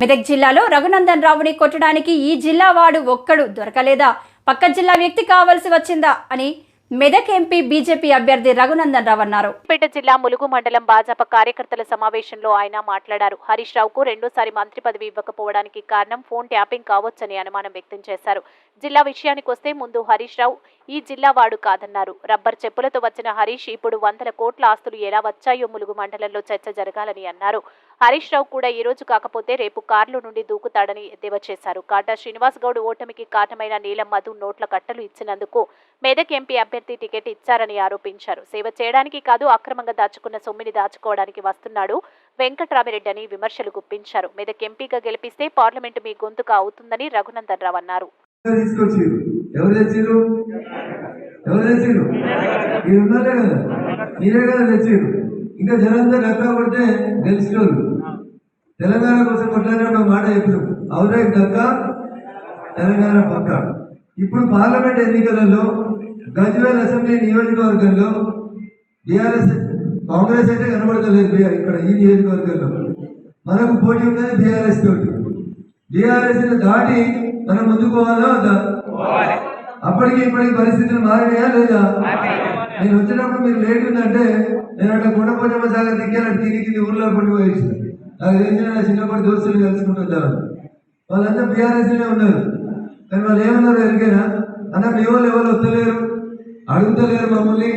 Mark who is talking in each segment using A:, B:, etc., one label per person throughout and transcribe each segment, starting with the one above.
A: మెదక్ జిల్లాలో రఘునందన్ రావుని కొట్టడానికి ఈ జిల్లా వాడు ఒక్కడు దొరకలేదా? పక్క జిల్లా వ్యక్తి కావాల్సి వచ్చిందా? అని మెదక్ ఎంపీ బీజేపీ అభ్యర్థి రఘునందన్ రావు అన్నారు.
B: పేట జిల్లా ములుగు మండలం భాజపా కార్యకర్తల సమావేశంలో ఆయన మాట్లాడారు. హరీష్ రావుకు రెండోసారి మంత్రి పదవి ఇవ్వకపోవడానికి కారణం ఫోన్ ట్యాపింగ్ కావచ్చని అనుమానం వ్యక్తం చేశారు. జిల్లా విషయానికి వస్తే ముందు హరీష్ రావు ఈ జిల్లా వాడు కాదన్నారు. రబ్బర్ చెప్పులతో వచ్చిన హరీష్ ఇప్పుడు వందల కోట్ల ఆస్తులు ఎలా వచ్చాయో ములుగు మండలంలో చర్చ జరగాలని అన్నారు. హరీష్ రావు కూడా ఈ రోజు కాకపోతే రేపు కార్లు నుండి దూకుతాడని ఎద్దేవా చేశారు. కాటా శ్రీనివాస్ గౌడ్ ఓటమికి కారణమైన నీలం మధు నోట్ల కట్టలు ఇచ్చినందుకు మెదక్ ఎంపీ అభ్యర్థి టికెట్ ఇచ్చారని ఆరోపించారు. సేవ చేయడానికి కాదు అక్రమంగా దాచుకున్న సొమ్మిని దాచుకోవడానికి వస్తున్నాడు వెంకట్రామిరెడ్డి అని విమర్శలు గుప్పించారు. మెదక్ ఎంపీగా గెలిపిస్తే పార్లమెంటు మీ గొంతుక అవుతుందని రఘునందన్ రావు అన్నారు.
C: ఎవరు తెచ్చిరు? ఎవరు తెచ్చిరు? మీరు ఉన్నారే కదా? మీరే కదా తెచ్చిరు? ఇంకా జనంతా గట్ట కొడితే గెలిచినోళ్ళు. తెలంగాణ కోసం కొట్లాడే ఒక మాట చెప్పారు. అవునే దక్క తెలంగాణ పక్క. ఇప్పుడు పార్లమెంట్ ఎన్నికలలో గజ్వేల్ అసెంబ్లీ నియోజకవర్గంలో బీఆర్ఎస్ కాంగ్రెస్ అయితే కనబడతలేదు ఇక్కడ ఈ నియోజకవర్గంలో. మనకు పోటీ ఉన్నది బీఆర్ఎస్ తోటి. బీఆర్ఎస్ దాటి మనం ముందుకు పోవాలా వద్దా? అప్పటికి ఇప్పటికి పరిస్థితులు మారినాయా లేదా? నేను వచ్చినప్పుడు మీరు లేట్ ఉందంటే నేను అట్లా కొండపోచమ్మ సాగర్ దిక్కాను కింది కింది ఊర్లో పడి పోయేసి నాకు తెలిసిన నా చిన్నప్పటి దోస్తులు కలుసుకుంటుంటారు వాళ్ళంతా బీఆర్ఎస్లోనే ఉన్నారు. కానీ వాళ్ళు ఏమన్నారు ఎరిగేనా అన్న మీ వాళ్ళు ఎవరు వస్తలేరు అడుగుతలేరు మమ్మల్ని.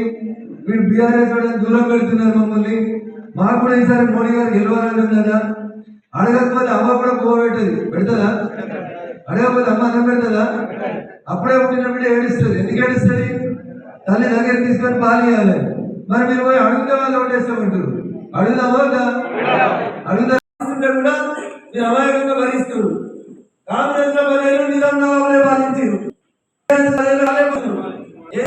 C: వీడు బీఆర్ఎస్ వాళ్ళని దూరం పెడుతున్నారు మమ్మల్ని. మాకు కూడా ఈసారి మోడీ గారు గెలవాలని ఉన్నదా అడగకపోతే అమ్మ కూడా పోబెట్టదు పెడతదా? అడగకపోతే అమ్మ అన్నం పెడతదా? అప్పుడే పుట్టిన బిడ్డ ఏడుస్తుంది. ఎందుకు ఏడుస్తుంది? తల్లి దగ్గర తీసుకొని పాలు ఇవ్వాలి. మరి మీరు పోయి అడుగుతా వాళ్ళు ఓటేస్తామంటారు అడుగుదామా ఉంటే కూడా మీరు అమాయకంగా భరిస్తారు నాకేమీ పదేళ్ళు వాళ్ళే పోతున్నారు. ఏ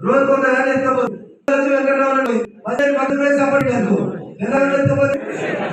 C: రోజు కొంత కానీ ఎత్తపోతుంది వెంకటరావు పదిహేను పంతొమ్మిది సపోర్ట్ చేస్తూ